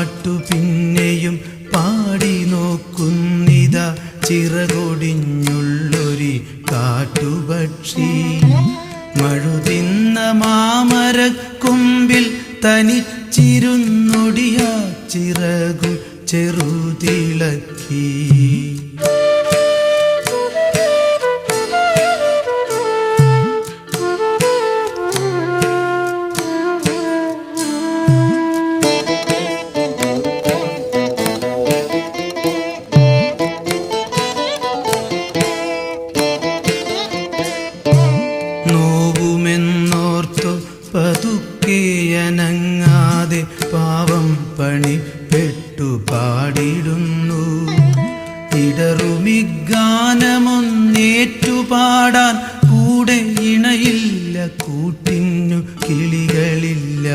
പാട്ടു പിന്നെയും പാടി നോക്കുന്നിത ചിറകൊടിഞ്ഞുള്ളൊരി കാട്ടുപക്ഷി. മഴുതിന്ന മാമര കൊമ്പിൽ തനിച്ചിരുന്നൊടിയാ ചിറകു ചെറുതിളക്കി. നോവുമെന്നോർത്തു പതുക്കെയനങ്ങാതെ പാവം പണി പെട്ടു പാടിടുന്നു. ഇടറുമിഗാനമൊന്നേറ്റുപാടാൻ കൂടെ ഇണയില്ല കൂട്ടിന്നു കിളികളില്ല.